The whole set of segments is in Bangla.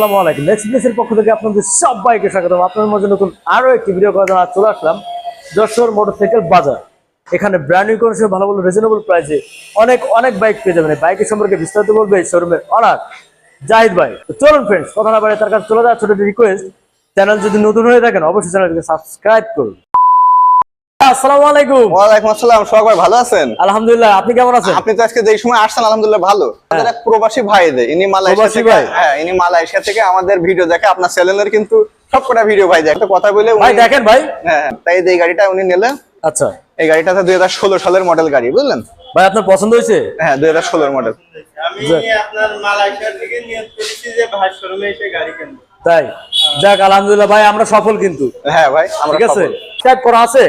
আসসালামু আলাইকুম। নেক্সট পক্ষ থেকে আপনাদের সবাইকে স্বাগতম। আপনাদের মধ্যে নতুন আরও একটি ভিডিও করার জন্য চলে আসলাম। যশোর মোটরসাইকেল বাজার। এখানে ব্র্যান্ড নিউ ভালো ভালো রিজনেবল প্রাইসে অনেক অনেক বাইক পেয়ে যাবেন। বাইকের সম্পর্কে বিস্তারিত বলবে, এই শোরুমের অনার জাহিদ ভাই। চলুন ফ্রেন্ডস কথা না বাড়ে তার কাছে চলে যাওয়ার ছোট রিকোয়েস্ট চ্যানেল যদি নতুন হয়ে থাকেন, অবশ্যই চ্যানেলটিকে সাবস্ক্রাইব করুন। আসসালামু আলাইকুম। ওয়ালাইকুম আসসালাম সবাই ভালো আছেন? আলহামদুলিল্লাহ আপনি কেমন আছেন? আপনি তো আজকে যেই সময় আসছেন আলহামদুলিল্লাহ ভালো। আমাদের এক প্রবাসী ভাই ইনি মালয়েশিয়া থেকে হ্যাঁ ইনি মালয়েশিয়া থেকে আমাদের ভিডিও দেখে আপনার চ্যানেলের কিন্তু সবকটা ভিডিও ভাই দেখে। কথা বলে ভাই দেখেন ভাই। হ্যাঁ হ্যাঁ, তাই এই গাড়িটা উনি নিলেন। আচ্ছা। এই গাড়িটা দুই হাজার ষোলো সালের মডেল গাড়ি বুঝলেন? ভাই আপনার পছন্দ হয়েছে? হ্যাঁ দুই হাজার মডেল আমি আপনার মালয়েশিয়া থেকে নিয়োগ করেছি যে ভাই শোরুমে এসে গাড়ি কিনবো। তাই? যাক আলহামদুলিল্লাহ ভাই আমরা সফল কিন্তু। হ্যাঁ ভাই আমরা ঠিক আছে। করা আছে?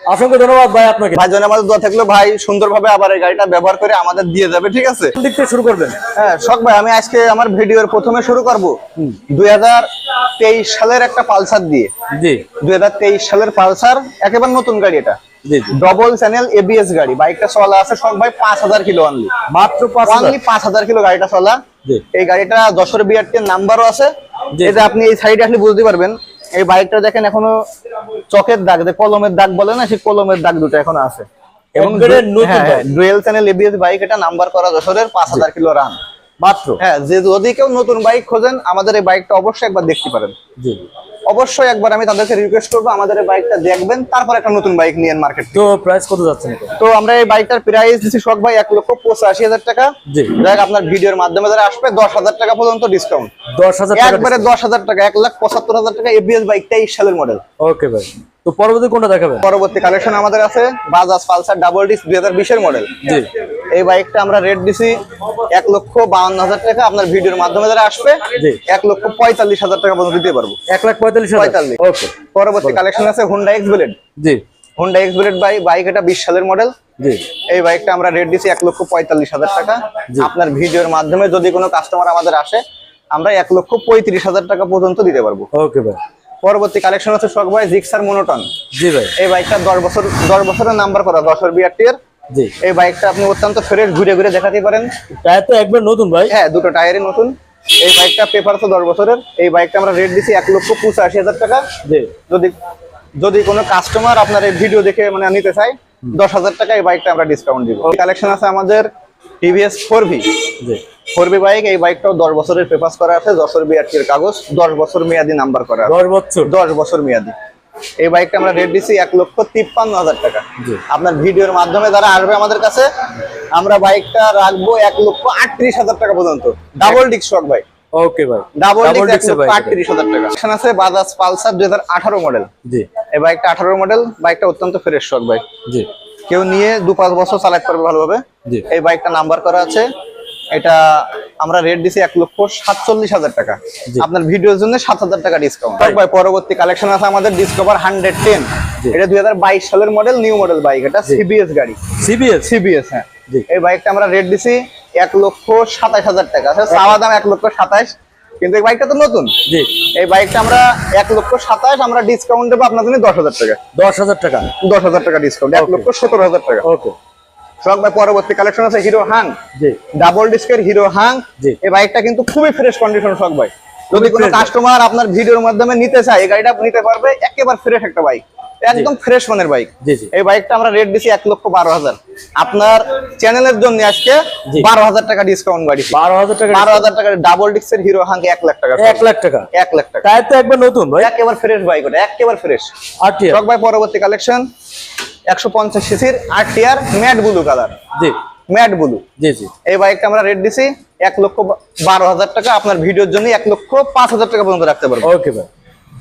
অসংখ্য ধন্যবাদ ভাই আপনাকে। ভাই জন্য আমাদের দোয়া থাকল ভাই সুন্দরভাবে আবার এই গাড়িটা ব্যবহার করে আমাদের দিয়ে যাবে ঠিক আছে? থেকে শুরু করবেন? হ্যাঁ শখ ভাই আমি আজকে আমার ভিডিওর প্রথমে শুরু করব। দুই হাজার তেইশ সালের একটা পালসার দিয়ে। জি। দুই হাজার তেইশ সালের পালসার একেবারে নতুন গাড়ি এটা। ডবল চ্যানেল এবিএস গাড়ি। বাইকটা চলা আছে সব ভাই পাঁচ হাজার কিলো অনলি মাত্র পাঁচ হাজার। অনলি পাঁচ হাজার কিলো গাড়িটা চলা। এই গাড়িটা যশোর বিআরটির নাম্বারও আছে। জি। এটা আপনি এই সাইডে আসলে বুঝতে পারবেন। এই বাইকটা দেখেন এখনও চকের দাগ যে কলমের দাগ বলে না সেই কলমের দাগ দুটো এখন আছে। এবং। ডুয়েল চ্যানেল এবিএস বাইক এটা নাম্বার করা যশোরের পাঁচ হাজার কিলো রান মাত্র। হ্যাঁ যে যদি কেউ নতুন বাইক খোঁজেন আমাদের এই বাইকটা অবশ্যই একবার দেখতে পারেন। জি। অবশ্যই একবার আমি তাদেরকে রিকোয়েস্ট করব আমাদের এই বাইকটা দেখবেন তারপর একটা নতুন বাইক নিয়েন মার্কেট তো প্রাইস কত যাচ্ছে তো আমরা এই বাইকটার প্রাইস দিচ্ছি শখ ভাই এক লক্ষ পঁচাশি হাজার টাকা। যাই আপনার ভিডিওর মাধ্যমে যারা আসবে দশ হাজার টাকা পর্যন্ত ডিসকাউন্ট দশ হাজার টাকা একবারে দশ হাজার টাকা এক লাখ পঁচাত্তর হাজার টাকা এবিএস বাইকটা এই সালের মডেল ওকে ভাই। তো পরবর্তী কোনটা দেখাবেন? পরবর্তী কালেকশন আমাদের আছে বাজাজ পালসার ডাবল ডিস্ক দুই হাজার বিশের মডেল জি। এই বাইকটা আমরা রেট দিছি এক লক্ষ বাউন্ন হাজার টাকা। আপনার ভিডিওর মাধ্যমে যারা আসবে জি। এক লক্ষ পঁয়তাল্লিশ হাজার টাকা পর্যন্ত দিতে পারব। এক লাখ পঁয়তাল্লিশ পঁয়তাল্লিশ। ওকে। পরবর্তী কালেকশন আছে Honda X bullet G. Honda X bullet by bike এটা বিশ সালের মডেল জি। এই বাইকটা আমরা রেট দিছি এক লক্ষ পঁয়তাল্লিশ হাজার টাকা। আপনার ভিডিওর মাধ্যমে যদি কোনো কাস্টমার আমাদের আসে আমরা এক লক্ষ পঁয়ত্রিশ হাজার টাকা পর্যন্ত দিতে পারব। ওকে ভাই। পরবর্তী কালেকশন হচ্ছে শখ ভাই জিক্সার মোনোটন জি ভাই। এই বাইকটা দশ বছর দশ বছরের নাম্বার করা দশের এর জি। এই বাইকটা আপনি অত্যন্ত ফ্রেশ ঘুরে ঘুরে দেখাতে পারেন। টায়ার তো একবার নতুন ভাই। হ্যাঁ দুটো টায়ারই নতুন। এই বাইকটা পেপার তো দশ বছরের। এই বাইকটা আমরা রেট দিছি এক লক্ষ পঁচাশি হাজার টাকা। জি। যদি যদি কোনো কাস্টমার আপনার এই ভিডিও দেখে মানে নিতে চায় দশ হাজার টাকা এই বাইকটা আমরা ডিসকাউন্ট দিব। কালেকশন আছে আমাদের টিভিএস ফোর ভি জি। ফোর ভি বাইক এই বাইকটাও দশ বছরের পেপার করা আছে দশের বিআরটির কাগজ দশ বছর মেয়াদি নাম্বার করা দশ বছর। দশ বছর মেয়াদি। এই বাইকটা আমরা রেট দিছি এক লক্ষ তিপ্পান্ন হাজার টাকা। আপনার ভিডিওর মাধ্যমে যারা আসবে আমাদের কাছে আমরা বাইকটা রাখব এক লক্ষ আটত্রিশ হাজার টাকা পর্যন্ত। Double disc shock bike okay ভাই ডাবল ডিস্ক টাকা। আছে বাজাজ পালসার দুই হাজার আঠারো মডেল জি। এই বাইকটা আঠারো মডেল বাইকটা অত্যন্ত ফ্রেশ শক বাইক জি। কেউ নিয়ে দু পাঁচ বছর চালাতে পারবে ভালোভাবে। এই বাইকটা নাম্বার করা আছে। এটা আমরা রেট দিছি এক লক্ষ সাতচল্লিশ হাজার টাকা। আপনার ভিডিওর জন্য সাত হাজার টাকা ডিসকাউন্ট ভাই পরবর্তী কালেকশন আছে আমাদের ডিসকভার হান্ড্রেড টেন। এটা দুই হাজার বাইশ সালের মডেল নিউ মডেল বাইক এটা সিবিএস গাড়ি। সিবিএস সিবিএস হ্যাঁ। এই বাইকটা আমরা রেট দিছি এক লক্ষ সাতাশ হাজার টাকা। আচ্ছা চাওয়া দাম এক লক্ষ সাতাশ। কিন্তু এই বাইকটা তো নতুন? জি। এই বাইকটা আমরা এক লক্ষ সাতাশ আমরা ডিসকাউন্ট দেবো আপনার জন্য দশ হাজার টাকা। দশ হাজার টাকা। দশ হাজার টাকা ডিসকাউন্ট এক লক্ষ সতেরো হাজার টাকা। ওকে শখ ভাই পরবর্তী কালেকশন আছে হিরো হাং জি। ডাবল ডিস্কের হিরো হাং জি। এই বাইকটা কিন্তু খুবই ফ্রেশ কন্ডিশন শখ ভাই। যদি কোনো কাস্টমার আপনার ভিডিওর মাধ্যমে নিতে চায় এই গাড়িটা নিতে পারবে একেবারে ফ্রেশ একটা বাইক একদম ফ্রেশ মানের বাইক। এই বাইকটা আমরা রেট দিছি এক লক্ষ বারো হাজার। আপনার চ্যানেলের জন্য আজকে বারো হাজার টাকা ডিসকাউন্ট গাড়ি বারো হাজার টাকা বারো হাজার টাকা ডাবল ডিস্কের হিরো হাং এক লাখ টাকা। এক লাখ টাকা। এক লাখ টাকা। তাই তো একবার নতুন ভাই একেবারে ফ্রেশ বাইক ওটা একেবারে ফ্রেশ আর টি শখ ভাই পরবর্তী কালেকশন একশো পঞ্চাশ সিসির আর টিয়ার ম্যাট ব্লু কালার জি। ম্যাট ব্লু জি জি। এই বাইকটা আমরা রেট দিছি এক লক্ষ বারো হাজার টাকা। আপনার ভিডিওর জন্য এক লক্ষ পাঁচ হাজার টাকা পর্যন্ত রাখতে পারব। ওকে ভাই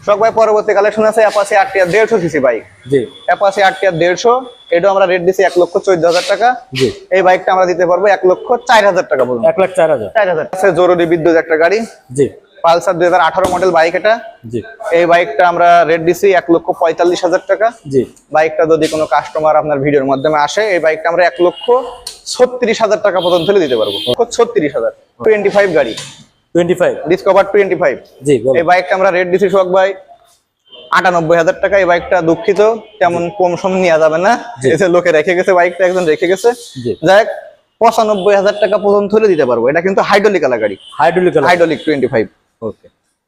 শখ ভাই পরবর্তী কালেকশন আছে অ্যাপাসি আট টিয়ার দেড়শো সিসি বাইক জি। অ্যাপাসি আট টিয়ার দেড়শো এটাও আমরা রেট দিছি এক লক্ষ চোদ্দ হাজার টাকা। জি। এই বাইকটা আমরা দিতে পারব এক লক্ষ চার হাজার টাকা পর্যন্ত। এক লাখ চার হাজার। চার হাজার। আছে জরুরি বিদ্যুৎ একটা গাড়ি। জি। পালসার দুই হাজার আঠারো মডেল বাইক এটা। জি। এই বাইকটা আমরা রেট দিছি এক লক্ষ পঁয়তাল্লিশ হাজার টাকা। জি। বাইকটা যদি কোনো কাস্টমার আপনার ভিডিওর মাধ্যমে আসে এই বাইকটা আমরা এক লক্ষ ছত্রিশ হাজার টাকা পর্যন্ত দিতে পারব। ছত্রিশ হাজার। টোয়েন্টি ফাইভ গাড়ি। Twenty five discover twenty five জি এই বাইকটা আমরা রেট দিছি শোক ভাই আটানব্বই হাজার টাকা। এই বাইকটা দুঃখিত তেমন কম সম নেওয়া যাবে না। এসে লোকে রেখে গেছে বাইকটা একজন রেখে গেছে। যাই পঁচানব্বই হাজার টাকা পর্যন্ত হলে দিতে পারব। এটা কিন্তু হাইড্রোলিক আলা গাড়ি। Hydraulic hydraulic twenty five okay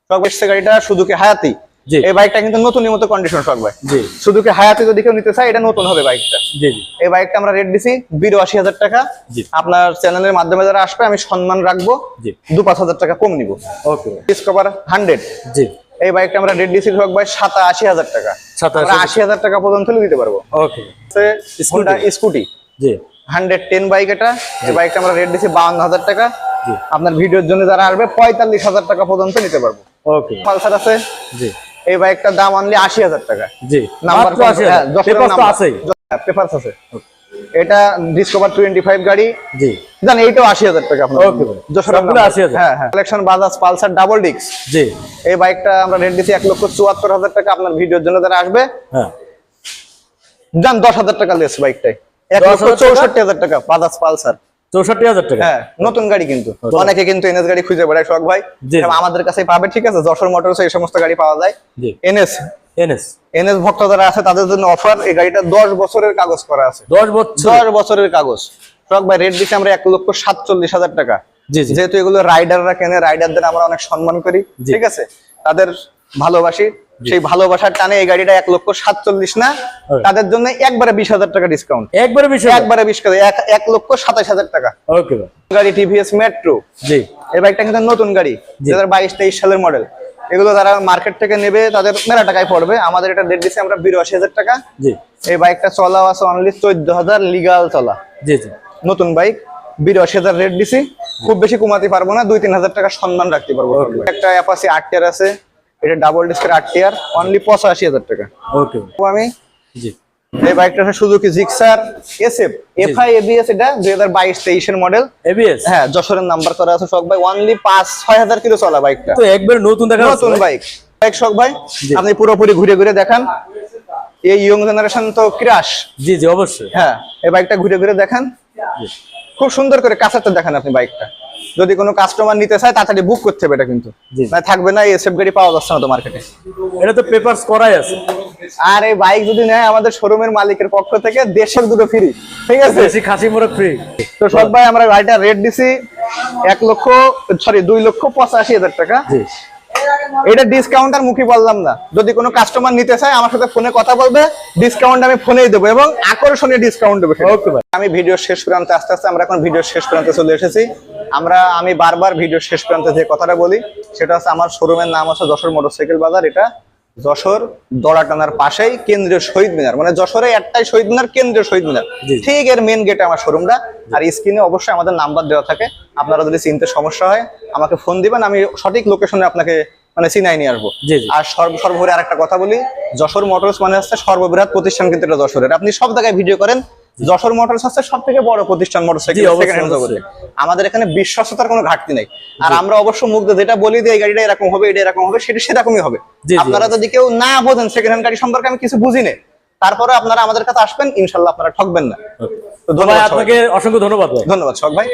শখ গাড়িটা গাড়িটা কি হায়াতি জি। এই বাইকটা কিন্তু নতুনের মতো কন্ডিশন শখ ভাই জি। সুদুকি হায়াতি যদি কেউ নিতে চায় এটা নতুন হবে বাইকটা জি জি। এই বাইকটা আমরা রেট দিছি বিরাশি হাজার টাকা। আপনার চ্যানেলের মাধ্যমে যারা আসবে আমি সম্মান রাখব। জি। দু পাঁচ হাজার টাকা কম নিবো। ওকে। ডিসকভার হান্ড্রেড জি। এই বাইকটা আমরা রেট দিছি শখ ভাই সাতাশি হাজার টাকা। 87,000 আমরা আশি হাজার টাকা পর্যন্ত দিতে পারব। ওকে। স্কুটি জি। হান্ড্রেড টেন বাইক এটা। এই বাইকটা আমরা রেট দিছি বাউন্ন হাজার টাকা। জি। আপনার ভিডিওর জন্য যারা আসবে পঁয়তাল্লিশ হাজার টাকা পর্যন্ত নিতে পারব। ওকে। পালসার আছে। জি। এই বাইকটার দাম আনলি আশি হাজার টাকা। G number. Papers তো আছেই। পেপারস আছে। এটা ডিসকভার টোয়েন্টি ফাইভ গাড়ি। জি। জান এইটাও আশি হাজার টাকা আপনার। Okay ভাই। যশোর সবগুলো 80,000 হ্যাঁ হ্যাঁ। কালেকশন বাজাজ পালসার ডাবল ডিক্স জি। এই বাইকটা আমরা রেট দিচ্ছি এক লক্ষ চুয়াত্তর হাজার টাকা। আপনার ভিডিওর জন্য যারা আসবে। হ্যাঁ। জান দশ হাজার টাকা লেস বাইকটাই। এক লক্ষ চৌষট্টি হাজার টাকা বাজাজ পালসার চৌষট্টি হাজার টাকা। হ্যাঁ নতুন গাড়ি কিন্তু। অনেকে কিন্তু এনএস গাড়ি খুঁজে বেড়ায় শখ ভাই। আমাদের কাছে পাবে ঠিক আছে? যশোর মোটরস এই সমস্ত গাড়ি পাওয়া যায়। এনএস। এনএস। এনএস ভক্ত যারা আছে তাদের জন্য অফার এই গাড়িটা দশ বছরের কাগজ করা আছে। দশ বছর দশ বছরের কাগজ। শখ ভাই রেট দিচ্ছি আমরা এক লক্ষ সাতচল্লিশ হাজার টাকা। যেহেতু এগুলো রাইডাররা কেনে রাইডারদের আমরা অনেক সম্মান করি ঠিক আছে? তাদের ভালোবাসি। সেই ভালোবাসার টানে এই গাড়িটা এক লক্ষ সাতচল্লিশ না? তাদের জন্য একবারে বিশ হাজার টাকা ডিসকাউন্ট একবারে বিষয় একবারে বিশ এক লক্ষ সাতাশ হাজার টাকা। ওকে গাড়ি টিভিএস মেট্রো জি। এই বাইকটা কিন্তু নতুন গাড়ি। দু হাজার বাইশ তেইশ সালের মডেল এগুলো যারা মার্কেট থেকে নেবে তাদের মেলা টাকায় পড়বে। আমাদের এটা রেট দিচ্ছি আমরা বিরাশি হাজার টাকা। জি। এই বাইকটা চলা আছে অনলি চোদ্দ হাজার লিগাল চলা। জি জি। নতুন বাইক বিরাশি হাজার রেট দিছি। খুব বেশি কমাতে পারব না দুই তিন হাজার টাকা সম্মান রাখতে পারব। একটা অ্যাপাসি আট আছে। এটা ডাবল ডিস্কের আট টিয়ার অনলি পঁচাশি হাজার টাকা। ওকে আমি জি। এই বাইকটা আছে Suzuki Gixxer SF FI ABS এটা দুই হাজার বাইশ তেইশের মডেল এবিএস হ্যাঁ যশোরের নাম্বার করা আছে শখ ভাই। অনলি পাঁচ ছয় হাজার কিলো চলা বাইকটা তো একবারে নতুন দেখা নতুন বাইক বাইক শখ ভাই আপনি পুরোপুরি ঘুরে ঘুরে দেখান। এই ইয়ং জেনারেশন তো ক্রাশ জি জি অবশ্যই। হ্যাঁ এই বাইকটা ঘুরে ঘুরে দেখান। খুব সুন্দর করে কাছাতে দেখান আপনি বাইকটা যদি কোনো কাস্টমার নিতে চায় তাড়াতাড়ি বুক করতে হবে এটা কিন্তু। না থাকবে না এসএফ গাড়ি পাওয়া যাচ্ছে না তো মার্কেটে এটা তো পেপারস করাই আছে। আর এই বাইক যদি নেয় আমাদের শোরুমের মালিকের পক্ষ থেকে দেশের দুটো ফ্রি ঠিক আছে? বেশি খাসি মোরগ ফ্রি তো সব ভাই আমরা গাড়িটা রেট দিছি এক লক্ষ সরি দুই লক্ষ পঁচাশি হাজার টাকা। জি। এটা ডিসকাউন্ট আর মুখে বললাম না। যদি কোনো কাস্টমার নিতে চায় আমার সাথে ফোনে কথা বলবে ডিসকাউন্ট আমি ফোনেই দেবো এবং আকর্ষণীয় ডিসকাউন্ট দেবো ওকে ভাই আমি ভিডিও শেষ প্রান্তে আস্তে আস্তে আমরা এখন ভিডিও শেষ প্রান্তে চলে এসেছি। আমরা আমি বারবার ভিডিও শেষ প্রান্তে যে কথাটা বলি সেটা হচ্ছে আমার শোরুমের নাম হচ্ছে যশোর মোটরসাইকেল বাজার। এটা যশোর দড়াটানার পাশেই কেন্দ্রীয় শহীদ মিনার। মানে যশোরে একটাই শহীদ মিনার কেন্দ্রীয় শহীদ মিনার। ঠিক এর মেন গেটে আমার শোরুমটা। আর স্ক্রিনে অবশ্যই আমাদের নাম্বার দেওয়া থাকে। আপনারা যদি চিনতে সমস্যা হয় আমাকে ফোন দিবেন আমি সঠিক লোকেশনে আপনাকে মানে চিনাই নিয়ে আসব। আর সর্ব সর্বোপরি আরেকটা কথা বলি যশোর মোটরস মানে হচ্ছে সর্ববৃহৎ প্রতিষ্ঠান কিন্তু এটা যশোরের। আপনি সব জায়গায় ভিডিও করেন যশোর মোটরস হচ্ছে সব থেকে বড় প্রতিষ্ঠান মোটরসাইকেল। আমাদের এখানে বিশ্বস্ততার কোনো ঘাটতি নেই। আর আমরা অবশ্য মুগ্ধ যেটা বলি যে এই গাড়িটা এরকম হবে এটা এরকম হবে সেটা সেরকমই হবে। আপনারা যদি কেউ না বোঝেন সেকেন্ড হ্যান্ড গাড়ি সম্পর্কে আমি কিছু বুঝি না। তারপরে আপনারা আমাদের কাছে আসবেন ইনশাল্লাহ আপনারা ঠকবেন না। তো ধন্যবাদ আপনাকে অসংখ্য ধন্যবাদ ধন্যবাদ শখ ভাই।